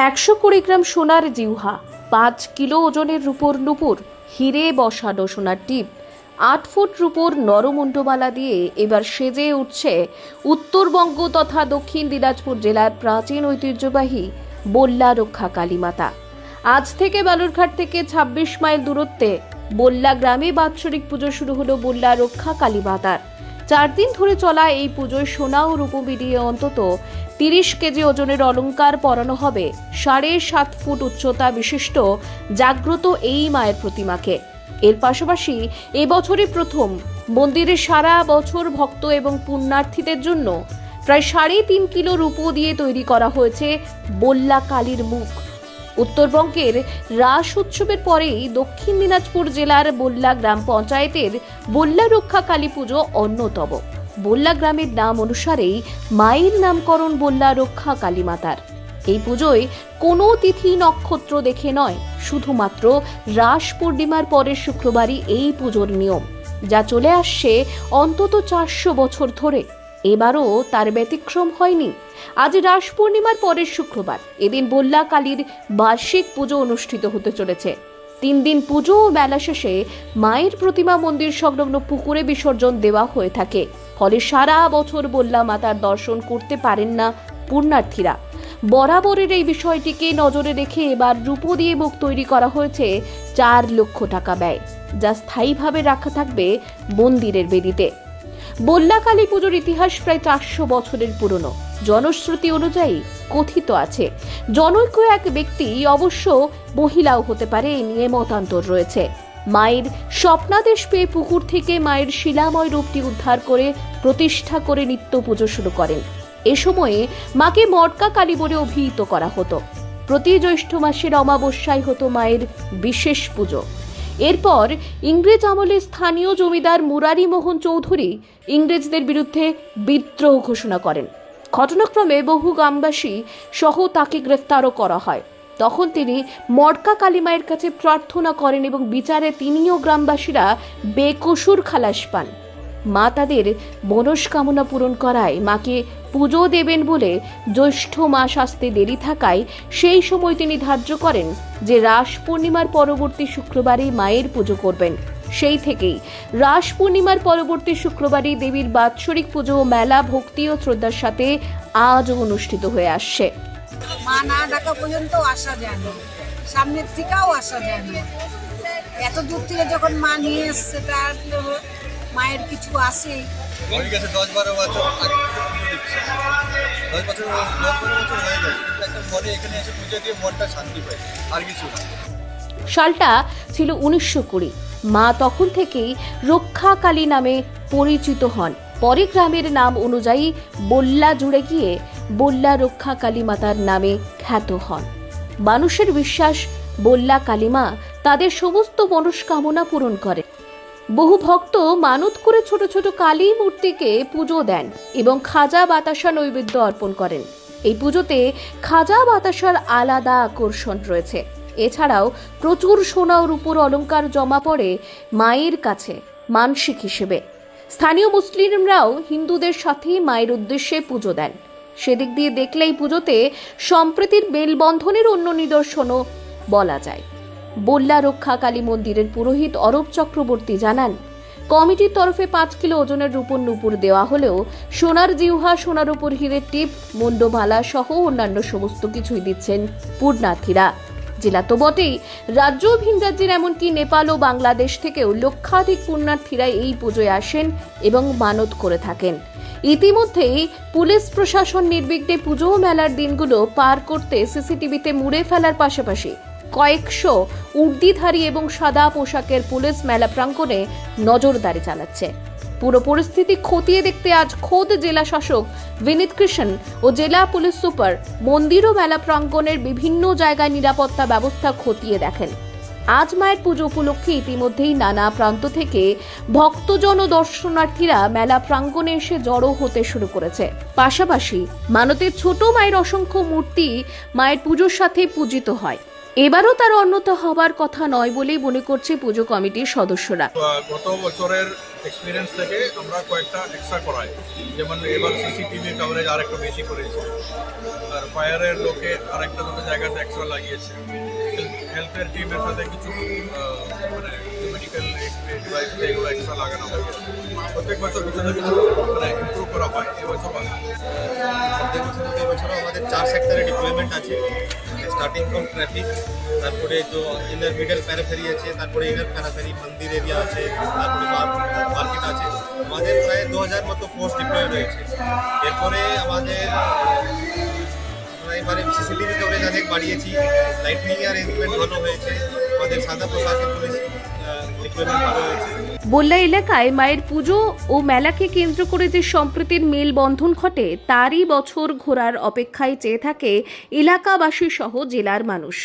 একশো কুড়ি গ্রাম সোনার জিউহা পাঁচ কিলো ওজনের রূপোর নুপুর, হিরে বসানো সোনার টিপ, আট ফুট রূপোর নরমুণ্ডমালা দিয়ে এবার সেজে উঠছে উত্তরবঙ্গ তথা দক্ষিণ দিনাজপুর জেলার প্রাচীন ঐতিহ্যবাহী বল্লা রক্ষা কালীমাতা আজ থেকে বালুরঘাট থেকে ২৬ মাইল দূরত্বে বল্লা গ্রামে বাৎসরিক পুজো শুরু হলো বল্লা রক্ষা কালীমাতার চার দিন ধরে চলা এই পুজোয় সোনা ও রূপো মিলিয়ে অন্তত তিরিশ কেজি ওজনের অলংকার পরানো হবে। সাড়ে সাত ফুট উচ্চতা বিশিষ্ট, জাগ্রত এই মায়ের প্রতিমাকে। এর পাশাপাশি এবছরই প্রথম। মন্দিরে সারা বছর ভক্ত এবং পুণ্যার্থীদের জন্য প্রায় সাড়ে তিন কিলো রূপো দিয়ে তৈরি করা হয়েছে বল্লা কালীর মুখ। উত্তরবঙ্গের রাস উৎসবের পরেই দক্ষিণ দিনাজপুর জেলার বল্লা গ্রাম পঞ্চায়েতের বল্লা রক্ষা কালী পুজো অন্যতম। বল্লা গ্রামের নাম অনুসারেই মায়ের নামকরণ বল্লা রক্ষা কালী মাতার। এই পুজোয় কোনো তিথি নক্ষত্র দেখে নয়, শুধুমাত্র রাস পূর্ণিমার পরের শুক্রবারই এই পুজোর নিয়ম, যা চলে আসছে অন্তত চারশো বছর ধরে। এবারও তার ব্যতিক্রম হয়নি। আজ রাস পূর্ণিমার পরের শুক্রবার, এদিন বল্লা কালীর বার্ষিক পুজো অনুষ্ঠিত হতে চলেছে। তিন দিন পুজো ও মেলা শেষে মায়ের প্রতিমা মন্দির সংলগ্ন পুকুরে বিসর্জন দেওয়া হয়ে থাকে। ফলে সারা বছর বল্লা মাতার দর্শন করতে পারেন না পুণ্যার্থীরা। বরাবরের এই বিষয়টিকে নজরে রেখে এবার রূপো দিয়ে মুখ তৈরি করা হয়েছে চার লক্ষ টাকা ব্যয়, যা স্থায়ীভাবে রাখা থাকবে মন্দিরের বেদিতে। বল্লা কালী পুজোর ইতিহাস প্রায় চারশো বছরের পুরনো। জনশ্রুতি অনুযায়ী কথিত আছে। জনৈক এক ব্যক্তি অবশ্য মহিলাও হতে পারে, এ নিয়ে মতান্তর রয়েছে। মায়ের স্বপ্নাদেশ পেয়ে পুকুর থেকে মায়ের শিলাময় রূপটি উদ্ধার করে প্রতিষ্ঠা করে নিত্য পুজো শুরু করেন। এ সময়ে মাকে মটকা কালী বলে অভিহিত করা হতো। প্রতি জ্যৈষ্ঠ মাসের অমাবস্যায় হতো মায়ের বিশেষ পুজো। এরপর ইংরেজ আমলে স্থানীয় জমিদার মুরারি মোহন চৌধুরী ইংরেজদের বিরুদ্ধে বিদ্রোহ ঘোষণা করেন। ঘটনাক্রমে বহু গ্রামবাসী সহ তাকে গ্রেফতারও করা হয়। তখন তিনি মটকা কালিমায়ের কাছে প্রার্থনা করেন এবং বিচারে তিনিও গ্রামবাসীরা বেকসুর খালাস পান। মা তাদের মনস্কামনা পূরণ করায়। মাকে পুজো দেবেন বলে জ্যৈষ্ঠ মাস আসতে দেরি থাকায় সেই সময় তিনি ধার্য করেন যে রাস পূর্ণিমার পরবর্তী শুক্রবারই মায়ের পুজো করবেন। সেই থেকেই রাস পূর্ণিমার পরবর্তী শুক্রবারই দেবীর বাৎসরিক পুজো, মেলা, ভক্তি ও শ্রদ্ধার সাথে আজও অনুষ্ঠিত হয়ে আসছে। সামনের থেকেও আসা যায় না। এত দূর থেকে যখন মা নিয়ে এসছে, তার মায়ের কিছু আসেই হয়ে গেছে দশ বারো বছর আগে। থেকে পুজো দিচ্ছি দশ বছর দশ বারো বছর হয়ে গেছে কিন্তু একটা মনে এখানে এসে পুজো দিয়ে মনটা শান্তি পায় আর কিছু না। সালটা ছিল উনিশশো কুড়ি। মা তখন থেকেই রক্ষা কালী নামে পরিচিত হন। পরে গ্রামের নাম অনুযায়ী বল্লা জুড়ে গিয়ে বল্লা রক্ষা কালী মাতার নামে খ্যাত হন। মানুষের বিশ্বাস বল্লা কালীমা তাদের সমস্ত মনস্কামনা পূরণ করে বহু ভক্ত মানত করে ছোট ছোট কালী মূর্তিকে পুজো দেন এবং খাজা বাতাসা নৈবেদ্য অর্পণ করেন। এই পুজোতে খাজা বাতাসার আলাদা আকর্ষণ রয়েছে। এছাড়াও প্রচুর সোনা ও রূপোর অলংকার জমা পড়ে মায়ের কাছে, মানসিক হিসেবে। স্থানীয় মুসলিমরাও হিন্দুদের সাথে মায়ের উদ্দেশ্যে পুজো দেন। সেদিক দিয়ে দেখলে এই পুজোতে সম্প্রীতির মেলবন্ধনের অন্য নিদর্শনও বলা যায়। বল্লা রক্ষা কালী মন্দিরের পুরোহিত অরূপ চক্রবর্তী জানান, কমিটির তরফে পাঁচ কিলো ওজনের রূপর নুপুর দেওয়া হলেও সোনার জিউহা সোনার উপর হীরের টিপ মুন্ডমালা সহ অন্যান্য সমস্ত কিছুই দিচ্ছেন পূর্ণার্থীরা। জেলা তো বটেই, রাজ্য ভিন রাজ্যের এমনকি নেপাল ও বাংলাদেশ থেকেও লক্ষাধিক পুণ্যার্থীরা এই পুজোয় আসেন এবং মানত করে থাকেন। ইতিমধ্যেই পুলিশ প্রশাসন নির্বিঘ্নে পুজো মেলার দিনগুলো পার করতে সিসিটিভিতে মুড়ে ফেলার পাশাপাশি কয়েকশো উর্দিধারী এবং সাদা পোশাকের পুলিশ মেলা প্রাঙ্গণে নজরদারি চালাচ্ছে। পুরো পরিস্থিতি খতিয়ে দেখতে আজ খোদ জেলা শাসক বিনীত কৃষ্ণ ও জেলা পুলিশ সুপার মন্দির ও মেলা প্রাঙ্গণের বিভিন্ন জায়গায় নিরাপত্তা ব্যবস্থা খতিয়ে দেখেন। আজ মায়ের পুজো উপলক্ষে ইতিমধ্যেই নানা প্রান্ত থেকে ভক্তজন ও দর্শনার্থীরা মেলা প্রাঙ্গণে এসে জড়ো হতে শুরু করেছে। পাশাপাশি মানতের ছোট মায়ের অসংখ্য মূর্তি মায়ের পুজোর সাথে পূজিত হয়। এবারও তার অন্যত হবার কথা নয় বলেই মনে করছে পুজো কমিটির সদস্যরা। গত বছরের এক্সপিরিয়েন্স থেকে আমরা কয়েকটা এক্সট্রা করাই। যেমন এবার সিসিটিভি কভারেজ আর একটু বেশি করেছে। আর ফায়ারের লোকে আরেকটা দুটো জায়গাতে এক্সট্রা লাগিয়েছে। হেলথের টিমের সাথে কিছু মেডিকেল ডিভাইস এগুলো এক্সট্রা লাগানো হয়েছে প্রত্যেক বছর কিছু কিছু মানে ইমপ্রুভ করা হয় এবছর প্রত্যেক বছর এবছরও আমাদের চার সেক্টরে ডিপ্লয়মেন্ট আছে স্টার্টিং ফ্রম ট্রাফিক তারপরে যে ইনার মিডল প্যারাফেরি আছে তারপরে ইনার প্যারাফেরি মন্দির এরিয়া আছে তারপরে মার্কেট আছে আমাদের প্রায় দু হাজার মতো পোস্ট ডিপ্লয় রয়েছে এরপরে আমাদের এবারে সিসিটিভি কভারেজ অনেক বাড়িয়েছি লাইটনিং অ্যারেঞ্জমেন্ট ভালো হয়েছে আমাদের সাদা পোশাকের পুলিশ বল্লা এলাকায় মায়ের পুজো ও মেলাকে কেন্দ্র করে যে সম্প্রীতির মেলবন্ধন ঘটে, তারই বছর ঘোরার অপেক্ষায় চেয়ে থাকে এলাকাবাসী সহ জেলার মানুষ।